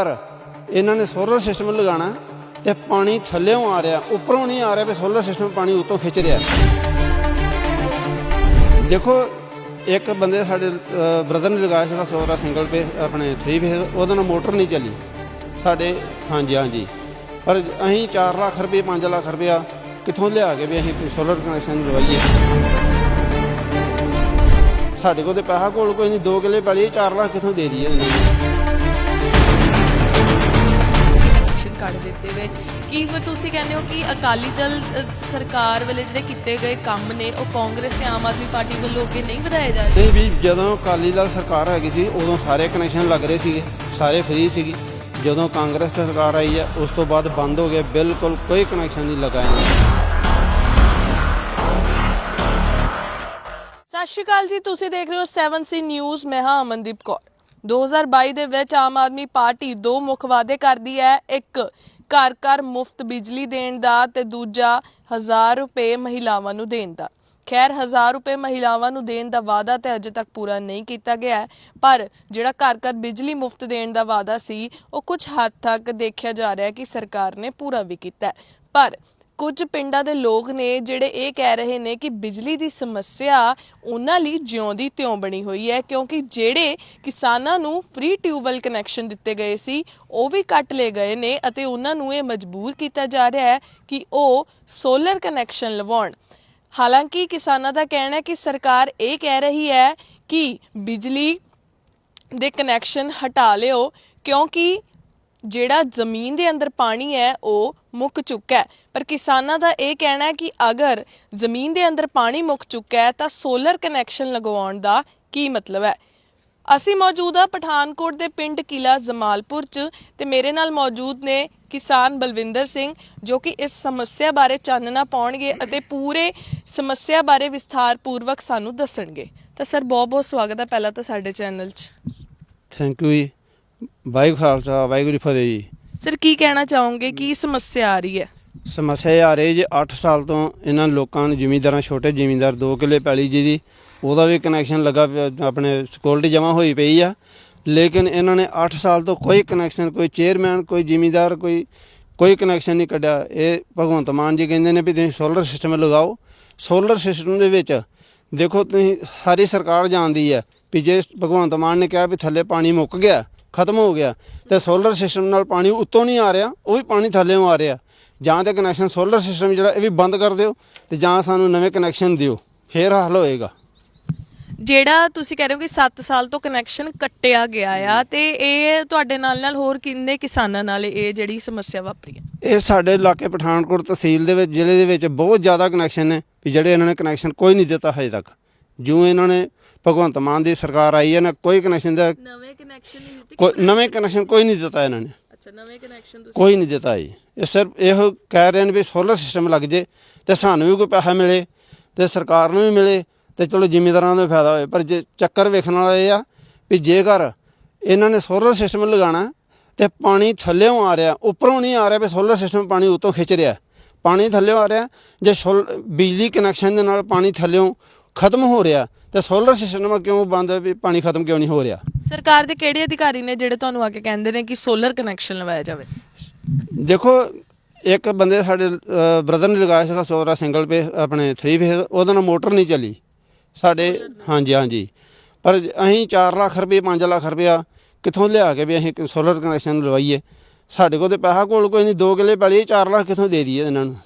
ਪਰ ਇਹਨਾਂ ਨੇ ਸੋਲਰ ਸਿਸਟਮ ਲਗਾਉਣਾ ਤੇ ਪਾਣੀ ਥੱਲੇੋਂ ਆ ਰਿਹਾ, ਉੱਪਰੋਂ ਨਹੀਂ ਆ ਰਿਹਾ ਵੀ ਸੋਲਰ ਸਿਸਟਮ ਪਾਣੀ ਉੱਤੋਂ ਖਿੱਚ ਰਿਹਾ। ਦੇਖੋ, ਇੱਕ ਬੰਦੇ ਸਾਡੇ ਬ੍ਰਦਰ ਨੇ ਲਗਾਇਆ ਸੀਗਾ ਸੋਲਰ ਸਿੰਗਲ ਪੇ ਆਪਣੇ 3 ਫੇਸ ਉਹਦੇ ਨਾਲ ਮੋਟਰ ਨਹੀਂ ਚੱਲੀ। ਸਾਡੇ, ਹਾਂਜੀ ਹਾਂਜੀ। ਪਰ ਅਸੀਂ 4 ਲੱਖ ਰੁਪਏ 5 ਲੱਖ ਰੁਪਇਆ ਕਿੱਥੋਂ ਲਿਆ ਕੇ ਵੀ ਅਸੀਂ ਸੋਲਰ ਕਨੈਕਸ਼ਨ ਲਵਾਈਏ ਸਾਡੇ ਕੋਲ ਤੇ ਪੈਸਾ, ਕੋਲ ਕੋਈ ਨਹੀਂ 2 ਕਿੱਲੇ ਪੈਲੀ 4 ਲੱਖ ਕਿੱਥੋਂ ਦੇ ਦਈਏ? ਕੱਢ ਦਿੱਤੇ ਵੇ। ਕੀ ਤੁਸੀਂ ਕਹਿੰਦੇ ਹੋ ਕਿ ਅਕਾਲੀ ਦਲ ਸਰਕਾਰ ਵੇਲੇ ਜਿਹੜੇ ਕੀਤੇ ਗਏ ਕੰਮ ਨੇ ਉਹ ਕਾਂਗਰਸ ਤੇ ਆਮ ਆਦਮੀ ਪਾਰਟੀ ਵੱਲੋਂ ਅੱਗੇ ਨਹੀਂ ਵਧਾਏ ਜਾ ਰਹੇ? ਨਹੀਂ ਵੀ ਜਦੋਂ ਅਕਾਲੀ ਦਲ ਸਰਕਾਰ ਹੈਗੀ ਸੀ ਉਦੋਂ ਸਾਰੇ ਕਨੈਕਸ਼ਨ ਲੱਗ ਰਹੇ ਸੀਗੇ ਸਾਰੇ ਫ੍ਰੀ ਸੀਗੀ। ਜਦੋਂ ਕਾਂਗਰਸ ਸਰਕਾਰ ਆਈ ਹੈ ਉਸ ਤੋਂ ਬਾਅਦ ਬੰਦ ਹੋ ਗਿਆ ਬਿਲਕੁਲ ਕੋਈ ਕਨੈਕਸ਼ਨ ਨਹੀਂ ਲੱਗਾ ਇਹਨਾਂ ਨੂੰ ਸਤਿ ਸ਼੍ਰੀ ਅਕਾਲ ਜੀ ਤੁਸੀਂ ਦੇਖ ਰਹੇ ਹੋ 7C ਨਿਊਜ਼ ਮੈਂ ਹਾਂ ਅਮਨਦੀਪ ਕੌਰ। 2022 ਦੇ ਵਿੱਚ ਆਮ ਆਦਮੀ ਪਾਰਟੀ ਦੋ ਮੁੱਖ ਵਾਅਦੇ ਕਰਦੀ ਹੈ। ਇੱਕ ਘਰ ਘਰ ਮੁਫਤ ਬਿਜਲੀ ਦੇਣ ਦਾ ਤੇ ਦੂਜਾ 1000 ਰੁਪਏ ਮਹਿਲਾਵਾਂ ਨੂੰ ਦੇਣ ਦਾ। ਖੈਰ 1000 ਰੁਪਏ ਮਹਿਲਾਵਾਂ ਨੂੰ ਦੇਣ ਦਾ ਵਾਅਦਾ ਤੇ ਅਜੇ ਤੱਕ ਪੂਰਾ ਨਹੀਂ ਕੀਤਾ ਗਿਆ ਹੈ, ਪਰ ਜਿਹੜਾ ਘਰ ਘਰ ਬਿਜਲੀ ਮੁਫਤ ਦੇਣ ਦਾ ਵਾਅਦਾ ਸੀ ਉਹ ਕੁਝ ਹੱਦ ਤੱਕ ਦੇਖਿਆ ਜਾ ਰਿਹਾ ਹੈ ਕਿ ਸਰਕਾਰ ਨੇ ਪੂਰਾ ਵੀ ਕੀਤਾ ਪਰ ਕੁਝ ਪਿੰਡਾਂ ਦੇ ਲੋਕ ਨੇ ਜਿਹੜੇ ਇਹ ਕਹਿ ਰਹੇ ਨੇ ਕਿ ਬਿਜਲੀ ਦੀ ਸਮੱਸਿਆ ਉਹਨਾਂ ਲਈ ਜਿਉਂ ਦੀ ਤਿਉਂ ਬਣੀ ਹੋਈ ਹੈ, ਕਿਉਂਕਿ ਜਿਹੜੇ ਕਿਸਾਨਾਂ ਨੂੰ ਫ੍ਰੀ ਟਿਊਬਵੈਲ ਕਨੈਕਸ਼ਨ ਦਿੱਤੇ ਗਏ ਸੀ, ਉਹ ਵੀ ਕੱਟ ਲਏ ਗਏ ਨੇ ਅਤੇ ਉਹਨਾਂ ਨੂੰ ਇਹ ਮਜਬੂਰ ਕੀਤਾ ਜਾ ਰਿਹਾ ਹੈ ਕਿ ਉਹ ਸੋਲਰ ਕਨੈਕਸ਼ਨ ਲਵਾਉਣ। ਹਾਲਾਂਕਿ ਕਿਸਾਨਾਂ ਦਾ ਕਹਿਣਾ ਹੈ ਕਿ ਸਰਕਾਰ ਇਹ ਕਹਿ ਰਹੀ ਹੈ ਕਿ ਬਿਜਲੀ ਦੇ ਕਨੈਕਸ਼ਨ ਹਟਾ ਲਿਓ, ਕਿਉਂਕਿ ਜਿਹੜਾ ਜ਼ਮੀਨ ਦੇ ਅੰਦਰ ਪਾਣੀ ਹੈ, ਉਹ ਮੁੱਕ ਚੁੱਕਾ ਹੈ। ਪਰ ਕਿਸਾਨਾਂ ਦਾ ਇਹ ਕਹਿਣਾ ਹੈ ਕਿ ਅਗਰ ਜ਼ਮੀਨ ਦੇ ਅੰਦਰ ਪਾਣੀ ਮੁੱਕ ਚੁੱਕਾ ਹੈ, ਤਾਂ ਸੋਲਰ ਕਨੈਕਸ਼ਨ ਲਗਵਾਉਣ ਦਾ ਕੀ ਮਤਲਬ ਹੈ? ਅਸੀਂ ਮੌਜੂਦ ਆ ਪਠਾਨਕੋਟ ਦੇ ਪਿੰਡ ਕਿਲਾ ਜਮਾਲਪੁਰ ਚ ਤੇ ਮੇਰੇ ਨਾਲ ਮੌਜੂਦ ਨੇ ਕਿਸਾਨ ਬਲਵਿੰਦਰ ਸਿੰਘ, ਜੋ ਕਿ ਇਸ ਸਮੱਸਿਆ ਬਾਰੇ ਚਾਨਣਾ ਪਾਉਣਗੇ ਅਤੇ ਪੂਰੇ ਸਮੱਸਿਆ ਬਾਰੇ ਵਿਸਥਾਰ ਪੂਰਵਕ ਸਾਨੂੰ ਦੱਸਣਗੇ। ਤਾਂ ਸਰ ਬਹੁਤ ਬਹੁਤ ਸਵਾਗਤ ਹੈ ਪਹਿਲਾਂ ਤਾਂ ਸਾਡੇ ਚੈਨਲ 'ਚ। ਥੈਂਕ ਯੂ ਜੀ। ਵਾਹਿਗੁਰੂ ਖਾਲਸਾ ਵਾਹਿਗੁਰੂ ਜੀ ਫਤਿਹ ਜੀ। ਸਰ ਕੀ ਕਹਿਣਾ ਚਾਹੋਗੇ? ਕੀ ਸਮੱਸਿਆ ਆ ਰਹੀ ਹੈ? ਸਮੱਸਿਆ ਇਹ ਆ ਰਹੀ ਜੀ 8 ਸਾਲ ਤੋਂ ਇਹਨਾਂ ਲੋਕਾਂ ਨੂੰ ਜ਼ਿਮੀਂਦਾਰਾਂ ਛੋਟੇ ਜ਼ਿਮੀਂਦਾਰ 2 ਕਿੱਲੇ ਪੈਲੀ ਜੀ ਦੀ ਉਹਦਾ ਵੀ ਕਨੈਕਸ਼ਨ ਲੱਗਾ ਪਿਆ, ਆਪਣੇ ਸਿਕਿਉਰਿਟੀ ਜਮ੍ਹਾਂ ਹੋਈ ਪਈ ਆ। ਲੇਕਿਨ ਇਹਨਾਂ ਨੇ 8 ਸਾਲ ਤੋਂ ਕੋਈ ਕਨੈਕਸ਼ਨ ਕੋਈ ਚੇਅਰਮੈਨ ਕੋਈ ਜ਼ਿਮੀਂਦਾਰ ਕੋਈ ਕੋਈ ਕਨੈਕਸ਼ਨ ਨਹੀਂ ਕੱਢਿਆ। ਇਹ ਭਗਵੰਤ ਮਾਨ ਜੀ ਕਹਿੰਦੇ ਨੇ ਵੀ ਤੁਸੀਂ ਸੋਲਰ ਸਿਸਟਮ ਲਗਾਓ। ਸੋਲਰ ਸਿਸਟਮ ਦੇ ਵਿੱਚ ਦੇਖੋ ਤੁਸੀਂ ਸਾਰੀ ਸਰਕਾਰ ਜਾਣਦੀ ਹੈ ਵੀ ਜੇ ਭਗਵੰਤ ਮਾਨ ਨੇ ਕਿਹਾ ਵੀ ਥੱਲੇ ਪਾਣੀ ਮੁੱਕ ਗਿਆ ਖਤਮ ਹੋ ਗਿਆ ਤੇ ਸੋਲਰ ਸਿਸਟਮ ਨਾਲ ਪਾਣੀ ਉੱਤੋਂ ਨਹੀਂ ਆ ਰਿਹਾ ਉਹ ਵੀ ਪਾਣੀ ਥੱਲੇੋਂ ਆ ਰਿਹਾ। ਜਾਂ ਤੇ ਕਨੈਕਸ਼ਨ ਸੋਲਰ ਸਿਸਟਮ ਜਿਹੜਾ ਇਹ ਵੀ ਬੰਦ ਕਰ ਦਿਓ ਤੇ ਜਾਂ ਸਾਨੂੰ ਨਵੇਂ ਕਨੈਕਸ਼ਨ ਦਿਓ ਫੇਰ ਹੱਲ ਹੋਏਗਾ। ਜਿਹੜਾ ਤੁਸੀਂ ਕਹਿ ਰਹੇ ਹੋ ਕਿ 7 ਸਾਲ ਤੋਂ ਕਨੈਕਸ਼ਨ ਕੱਟਿਆ ਗਿਆ ਆ ਤੇ ਇਹ ਤੁਹਾਡੇ ਨਾਲ ਨਾਲ ਹੋਰ ਕਿੰਨੇ ਕਿਸਾਨਾਂ ਨਾਲ ਇਹ ਜਿਹੜੀ ਸਮੱਸਿਆ ਵਾਪਰੀ ਹੈ ਇਹ ਸਾਡੇ ਇਲਾਕੇ ਪਠਾਨਕੋਟ ਤਹਿਸੀਲ ਦੇ ਵਿੱਚ ਜ਼ਿਲ੍ਹੇ ਦੇ ਵਿੱਚ ਬਹੁਤ ਜ਼ਿਆਦਾ ਕਨੈਕਸ਼ਨ ਨੇ ਵੀ ਜਿਹੜੇ ਇਹਨਾਂ ਨੇ ਕਨੈਕਸ਼ਨ ਕੋਈ ਨਹੀਂ ਦਿੱਤਾ ਹਜੇ ਤੱਕ। ਜਿਉਂ ਇਹਨਾਂ ਨੇ ਭਗਵੰਤ ਮਾਨ ਦੀ ਸਰਕਾਰ ਆਈ ਹੈ ਨਾ ਕੋਈ ਕਨੈਕਸ਼ਨ ਦਾ ਨਵੇਂ ਕਨੈਕਸ਼ਨ ਨਹੀਂ ਦਿੱਤੇ ਕੋਈ ਨਵੇਂ ਕਨੈਕਸ਼ਨ ਕੋਈ ਨਹੀਂ ਦਿੱਤਾ ਇਹਨਾਂ ਨੇ। ਅੱਛਾ ਨਵੇਂ ਕਨੈਕਸ਼ਨ ਤੁਸੀਂ ਕੋਈ ਨਹੀਂ ਦਿੱਤਾ ਜੀ। ਇਹ ਸਿਰਫ ਇਹੋ ਕਹਿ ਰਹੇ ਨੇ ਵੀ ਸੋਲਰ ਸਿਸਟਮ ਲੱਗ ਜੇ ਤੇ ਸਾਨੂੰ ਵੀ ਕੋਈ ਪੈਸਾ ਮਿਲੇ ਤੇ ਸਰਕਾਰ ਨੂੰ ਵੀ ਮਿਲੇ ਤੇ ਚਲੋ ਜ਼ਿਮੀਂਦਾਰਾਂ ਨੂੰ ਵੀ ਫਾਇਦਾ ਹੋਏ ਪਰ ਜੇ ਚੱਕਰ ਵੇਖਣ ਵਾਲਾ ਇਹ ਆ ਵੀ ਜੇਕਰ ਇਹਨਾਂ ਨੇ ਸੋਲਰ ਸਿਸਟਮ ਲਗਾਉਣਾ ਤੇ ਪਾਣੀ ਥੱਲੇੋਂ ਆ ਰਿਹਾ ਉੱਪਰੋਂ ਨਹੀਂ ਆ ਰਿਹਾ ਵੀ ਸੋਲਰ ਸਿਸਟਮ ਪਾਣੀ ਉੱਤੋਂ ਖਿੱਚ ਰਿਹਾ। ਪਾਣੀ ਥੱਲੇੋਂ ਆ ਰਿਹਾ ਜੇ ਬਿਜਲੀ ਕਨੈਕਸ਼ਨ ਦੇ ਨਾਲ ਪਾਣੀ ਥੱਲੇੋਂ ਖਤਮ ਹੋ ਰਿਹਾ ਤੇ ਸੋਲਰ ਸਿਸਟਮ ਕਿਉਂ ਬੰਦ ਹੈ ਵੀ ਪਾਣੀ ਖਤਮ ਕਿਉਂ ਨਹੀਂ ਹੋ ਰਿਹਾ? ਸਰਕਾਰ ਦੇ ਕਿਹੜੇ ਅਧਿਕਾਰੀ ਨੇ ਜਿਹੜੇ ਤੁਹਾਨੂੰ ਆ ਕੇ ਕਹਿੰਦੇ ਨੇ ਕਿ ਸੋਲਰ ਕਨੈਕਸ਼ਨ ਲਵਾਇਆ ਜਾਵੇ? ਦੇਖੋ ਇੱਕ ਬੰਦੇ ਸਾਡੇ ਬ੍ਰਦਰ ਨੇ ਲਗਾਇਆ ਸੀਗਾ ਸੋਲਰ ਸਿੰਗਲ ਪੇ ਆਪਣੇ 3 ਫੇਸ ਉਹਦੇ ਨਾਲ ਮੋਟਰ ਨਹੀਂ ਚੱਲੀ। ਸਾਡੇ ਹਾਂਜੀ ਹਾਂਜੀ। ਪਰ ਅਸੀਂ 4 ਲੱਖ ਰੁਪਏ 5 ਲੱਖ ਰੁਪਇਆ ਕਿੱਥੋਂ ਲਿਆ ਕੇ ਵੀ ਅਸੀਂ ਸੋਲਰ ਕਨੈਕਸ਼ਨ ਲਵਾਈਏ? ਸਾਡੇ ਕੋਲ ਤੇ ਪੈਸਾ ਕੋਲ ਕੋਈ ਨਹੀਂ 2 ਕਿੱਲੇ ਪੈਲੀ 4 ਲੱਖ ਕਿੱਥੋਂ ਦੇ ਦਈਏ ਇਹਨਾਂ ਨੂੰ?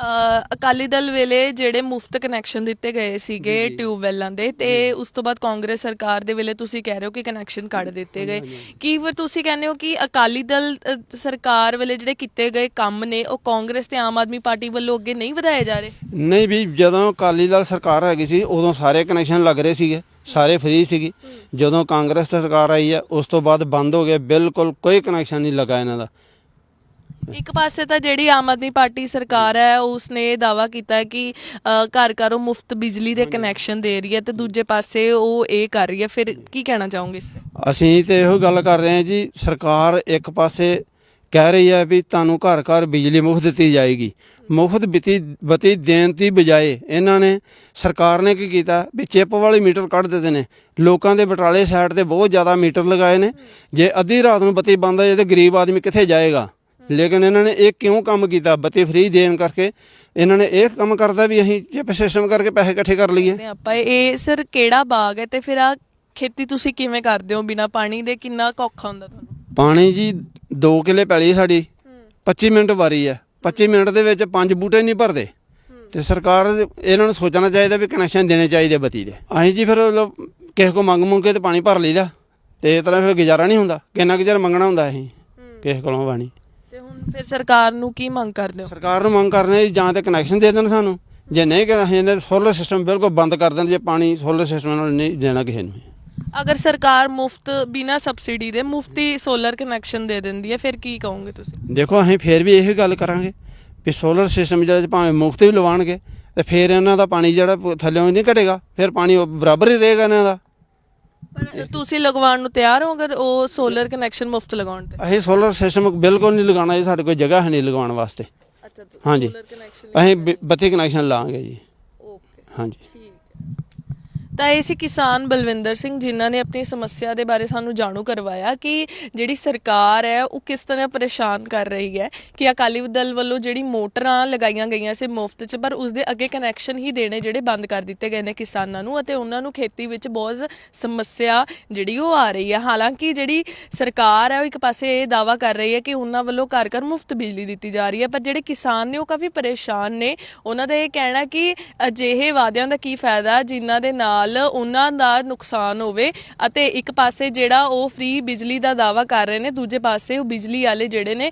ਅ, ਅਕਾਲੀ ਦਲ ਵੇਲੇ ਜਿਹੜੇ ਮੁਫਤ ਕਨੈਕਸ਼ਨ ਦਿੱਤੇ ਗਏ ਸੀਗੇ ਟਿਊਬਵੈਲਾਂ ਦੇ ਤੇ ਉਸ ਤੋਂ ਬਾਅਦ ਕਾਂਗਰਸ ਸਰਕਾਰ ਦੇ ਵੇਲੇ ਤੁਸੀਂ ਕਹਿ ਰਹੇ ਹੋ ਕਿ ਕਨੈਕਸ਼ਨ ਕੱਢ ਦਿੱਤੇ ਗਏ। ਕੀ ਫਿਰ ਤੁਸੀਂ ਕਹਿੰਦੇ ਹੋ ਕਿ ਅਕਾਲੀ ਦਲ ਅ, ਸਰਕਾਰ ਵੇਲੇ ਜਿਹੜੇ ਕੀਤੇ ਗਏ ਕੰਮ ਨੇ ਉਹ ਕਾਂਗਰਸ ਤੇ ਆਮ ਆਦਮੀ ਪਾਰਟੀ ਵੱਲੋਂ ਅੱਗੇ ਨਹੀਂ ਵਧਾਏ ਜਾ ਰਹੇ? ਨਹੀਂ ਵੀ ਜਦੋਂ ਅਕਾਲੀ ਦਲ ਸਰਕਾਰ ਹੈਗੀ ਸੀ ਉਦੋਂ ਸਾਰੇ ਕਨੈਕਸ਼ਨ ਲੱਗ ਰਹੇ ਸੀਗੇ ਸਾਰੇ ਫ੍ਰੀ ਸੀਗੇ। ਜਦੋਂ ਕਾਂਗਰਸ ਸਰਕਾਰ ਆਈ ਹੈ ਉਸ ਤੋਂ ਬਾਅਦ ਬੰਦ ਹੋ ਗਏ ਬਿਲਕੁਲ ਕੋਈ ਕਨੈਕਸ਼ਨ ਨਹੀਂ ਲੱਗਾ ਇਹਨਾਂ ਦਾ। ਇੱਕ ਪਾਸੇ ਤਾਂ ਜਿਹੜੀ ਆਮ ਆਦਮੀ ਪਾਰਟੀ ਸਰਕਾਰ ਹੈ ਉਸਨੇ ਇਹ ਦਾਵਾ ਕੀਤਾ ਹੈ ਕਿ ਅ, ਘਰ ਘਰ ਉਹ ਮੁਫਤ ਬਿਜਲੀ ਦੇ ਕਨੈਕਸ਼ਨ ਦੇ ਰਹੀ ਹੈ ਤੇ ਦੂਜੇ ਪਾਸੇ ਉਹ ਇਹ ਕਰ ਰਹੀ ਹੈ। ਫਿਰ ਕੀ ਕਹਿਣਾ ਚਾਹੋਗੇ ਇਸ ਤੇ? ਅਸੀਂ ਤੇ ਇਹੋ ਗੱਲ ਕਰ ਰਹੇ ਹਾਂ ਜੀ ਸਰਕਾਰ ਇੱਕ ਪਾਸੇ ਕਹਿ ਰਹੀ ਹੈ ਵੀ ਤੁਹਾਨੂੰ ਘਰ ਘਰ ਬਿਜਲੀ ਮੁਫਤ ਦਿੱਤੀ ਜਾਏਗੀ। ਮੁਫਤ ਬਿਤੀ ਬਤੀ ਦੇਣ ਦੀ ਬਜਾਏ ਇਹਨਾਂ ਨੇ ਸਰਕਾਰ ਨੇ ਕੀ ਕੀਤਾ? ਵੀ ਚਿੱਪ ਵਾਲੇ ਮੀਟਰ ਕੱਢ ਦਿੱਤੇ ਨੇ। ਲੋਕਾਂ ਦੇ ਬਟਾਲੇ ਸਾਈਡ ਤੇ ਬਹੁਤ ਜ਼ਿਆਦਾ ਮੀਟਰ ਲਗਾਏ ਨੇ। ਜੇ ਅੱਧੀ ਰਾਤ ਨੂੰ ਬੱਤੀ ਬੰਦ ਹੋ ਜਾਏ ਤੇ ਗਰੀਬ ਆਦਮੀ ਕਿੱਥੇ ਜਾਏਗਾ? ਲੇਕਿਨ ਇਹਨਾਂ ਨੇ ਇਹ ਕਿਉਂ ਕੰਮ ਕੀਤਾ? ਬੱਤੀ ਫ੍ਰੀ ਦੇਣ ਕਰਕੇ ਇਹਨਾਂ ਨੇ ਇਹ ਕੰਮ ਕਰਦਾ ਵੀ ਅਸੀਂ ਚਿੱਪ ਸਿਸਟਮ ਕਰਕੇ ਪੈਸੇ ਇਕੱਠੇ ਕਰ ਲਈਏ। ਤੇ ਆਪਾਂ। ਇਹ ਸਰ ਕਿਹੜਾ ਬਾਗ ਹੈ ਤੇ ਫਿਰ ਆ ਖੇਤੀ ਤੁਸੀਂ ਕਿਵੇਂ ਕਰਦੇ ਹੋ? ਬਿਨਾ ਪਾਣੀ ਦੇ ਕਿੰਨਾ ਔਖਾ ਹੁੰਦਾ ਤੁਹਾਨੂੰ? ਪਾਣੀ ਜੀ 2 ਕਿੱਲੇ ਪੈਲੀ ਸਾਡੀ। 25 ਮਿੰਟ ਵਾਰੀ ਹੈ। 25 ਮਿੰਟ ਦੇ ਵਿੱਚ ਪੰਜ ਬੂਟੇ ਨਹੀਂ ਭਰਦੇ। ਤੇ ਸਰਕਾਰ ਇਹਨਾਂ ਨੂੰ ਸੋਚਣਾ ਚਾਹੀਦਾ ਵੀ ਕਨੈਕਸ਼ਨ ਦੇਣੇ ਚਾਹੀਦੇ ਬੱਤੀ ਦੇ। ਅਸੀਂ ਜੀ ਫਿਰ ਕਿਸੇ ਕੋ ਮੰਗ ਮੰਗ ਕੇ ਤੇ ਪਾਣੀ ਭਰ ਲਈਦਾ। ਤੇ ਇਸ ਤਰ੍ਹਾਂ ਫਿਰ ਗੁਜ਼ਾਰਾ ਨਹੀਂ ਹੁੰਦਾ। ਕਿੰਨਾ ਕੁ ਚਿਰ ਮੰਗਣਾ ਹੁੰਦਾ ਅਸੀਂ। ਕਿਸੇ ਕੋਲੋਂ ਪਾਣੀ। ਤੇ ਹੁਣ ਫਿਰ ਸਰਕਾਰ ਨੂੰ ਕੀ ਮੰਗ ਕਰਦੇ ਹੋ? ਸਰਕਾਰ ਨੂੰ ਮੰਗ ਕਰਨੇ ਜੀ ਤੇ ਕਨੈਕਸ਼ਨ ਦੇ ਦੇਣ ਸਾਨੂੰ। ਜੇ ਨਹੀਂ ਕਿ ਅਸੀਂ ਇਹਦੇ ਸੋਲਰ ਸਿਸਟਮ ਬਿਲਕੁਲ ਬੰਦ ਕਰ ਦੇਣ ਜੇ ਪਾਣੀ ਸੋਲਰ ਸਿਸਟਮ ਨਾਲ ਨਹੀਂ ਦੇਣਾ ਕਿਸੇ ਨੂੰ। ਅਗਰ ਸਰਕਾਰ ਮੁਫਤ ਬਿਨਾ ਸਬਸਿਡੀ ਦੇ ਮੁਫਤੀ ਸੋਲਰ ਕਨੈਕਸ਼ਨ ਦੇ ਦਿੰਦੀ ਹੈ ਫਿਰ ਕੀ ਕਹੋਗੇ ਤੁਸੀਂ? ਦੇਖੋ ਅਸੀਂ ਫੇਰ ਵੀ ਇਹੀ ਗੱਲ ਕਰਾਂਗੇ ਵੀ ਸੋਲਰ ਸਿਸਟਮ ਜਿਹੜਾ ਭਾਵੇਂ ਮੁਫਤ ਵੀ ਲਵਾਉਣਗੇ ਤੇ ਫੇਰ ਇਹਨਾਂ ਦਾ ਪਾਣੀ ਜਿਹੜਾ ਥੱਲਿਓਂ ਨਹੀਂ ਘਟੇਗਾ ਫਿਰ ਪਾਣੀ ਬਰਾਬਰ ਹੀ ਰਹੇਗਾ ਇਹਨਾਂ ਦਾ। ਪਰ ਤੁਸੀਂ ਲਗਵਾਉਣ ਨੂੰ ਤਿਆਰ ਹੋ ਅਗਰ ਉਹ ਸੋਲਰ ਕਨੈਕਸ਼ਨ ਮੁਫਤ ਲਗਾਉਣ ਤੇ? ਅਸੀਂ ਸੋਲਰ ਸਿਸਟਮ ਬਿਲਕੁਲ ਨਹੀਂ ਲਗਾਉਣਾ ਜੀ ਸਾਡੇ ਕੋਲ ਜਗ੍ਹਾ ਹੈ ਨਹੀਂ ਲਗਾਉਣ ਵਾਸਤੇ। ਅੱਛਾ ਹਾਂਜੀ। ਕਨੈਕਸ਼ਨ ਅਸੀਂ ਬ- ਬੱਤੀ ਕਨੈਕਸ਼ਨ ਲਾਵਾਂਗੇ ਜੀ। ਓਕੇ ਹਾਂਜੀ। ਠੀਕ। ਤਾਂ ਇਹ ਸੀ ਕਿਸਾਨ ਬਲਵਿੰਦਰ ਸਿੰਘ ਜਿਨ੍ਹਾਂ ਨੇ ਆਪਣੀ ਸਮੱਸਿਆ ਦੇ ਬਾਰੇ ਸਾਨੂੰ ਜਾਣੂ ਕਰਵਾਇਆ ਕਿ ਜਿਹੜੀ ਸਰਕਾਰ ਹੈ, ਉਹ ਕਿਸ ਤਰ੍ਹਾਂ ਪਰੇਸ਼ਾਨ ਕਰ ਰਹੀ ਹੈ ਕਿ ਅਕਾਲੀ ਦਲ ਵੱਲੋਂ ਜਿਹੜੀ ਮੋਟਰਾਂ ਲਗਾਈਆਂ ਗਈਆਂ ਸੀ ਮੁਫਤ 'ਚ, ਪਰ ਉਸ ਦੇ ਅੱਗੇ ਕਨੈਕਸ਼ਨ ਹੀ ਦੇਣੇ ਜਿਹੜੇ ਬੰਦ ਕਰ ਦਿੱਤੇ ਗਏ ਨੇ ਕਿਸਾਨਾਂ ਨੂੰ ਅਤੇ ਉਹਨਾਂ ਨੂੰ ਖੇਤੀ ਵਿੱਚ ਬਹੁਤ ਸਮੱਸਿਆ ਜਿਹੜੀ ਉਹ ਆ ਰਹੀ ਹੈ। ਹਾਲਾਂਕਿ ਜਿਹੜੀ ਸਰਕਾਰ ਹੈ, ਉਹ ਇੱਕ ਪਾਸੇ ਇਹ ਦਾਵਾ ਕਰ ਰਹੀ ਹੈ ਕਿ ਉਹਨਾਂ ਵੱਲੋਂ ਘਰ ਘਰ ਮੁਫਤ ਬਿਜਲੀ ਦਿੱਤੀ ਜਾ ਰਹੀ ਹੈ, ਪਰ ਜਿਹੜੇ ਕਿਸਾਨ ਨੇ, ਉਹ ਕਾਫੀ ਪਰੇਸ਼ਾਨ ਨੇ। ਉਹਨਾਂ ਦਾ ਇਹ ਕਹਿਣਾ ਕਿ ਅਜਿਹੇ ਵਾਅਦਿਆਂ ਦਾ ਕੀ ਫਾਇਦਾ, ਜਿਨ੍ਹਾਂ ਦੇ ਨਾਲ ਉਹਨਾਂ ਦਾ ਨੁਕਸਾਨ ਹੋਵੇ ਅਤੇ ਇੱਕ ਪਾਸੇ ਜਿਹੜਾ ਉਹ ਫ੍ਰੀ ਬਿਜਲੀ ਦਾ ਦਾਵਾ ਕਰ ਰਹੇ ਨੇ, ਦੂਜੇ ਪਾਸੇ ਉਹ ਬਿਜਲੀ ਵਾਲੇ ਜਿਹੜੇ ਨੇ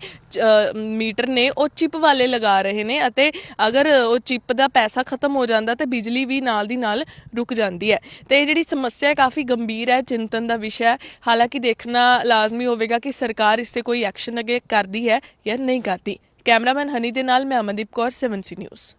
ਮੀਟਰ ਨੇ, ਉਹ ਚਿਪ ਵਾਲੇ ਲਗਾ ਰਹੇ ਨੇ ਅਤੇ ਅਗਰ ਉਹ ਚਿਪ ਦਾ ਪੈਸਾ ਖਤਮ ਹੋ ਜਾਂਦਾ ਤੇ ਬਿਜਲੀ ਵੀ ਨਾਲ ਦੀ ਨਾਲ ਰੁਕ ਜਾਂਦੀ ਹੈ। ਤੇ ਇਹ ਜਿਹੜੀ ਸਮੱਸਿਆ ਕਾਫੀ ਗੰਭੀਰ ਹੈ, ਚਿੰਤਨ ਦਾ ਵਿਸ਼ਾ ਹੈ। ਹਾਲਾਂਕਿ ਦੇਖਣਾ ਲਾਜ਼ਮੀ ਹੋਵੇਗਾ ਕਿ ਸਰਕਾਰ ਇਸ ਤੇ ਕੋਈ ਐਕਸ਼ਨ ਅਗੇ ਕਰਦੀ ਹੈ ਜਾਂ ਨਹੀਂ ਕਰਦੀ। ਕੈਮਰਾਮੈਨ ਹਨੀ ਦੇ ਨਾਲ ਮੈਂ ਅਮਨਦੀਪ ਕੌਰ, 7C ਨਿਊਜ਼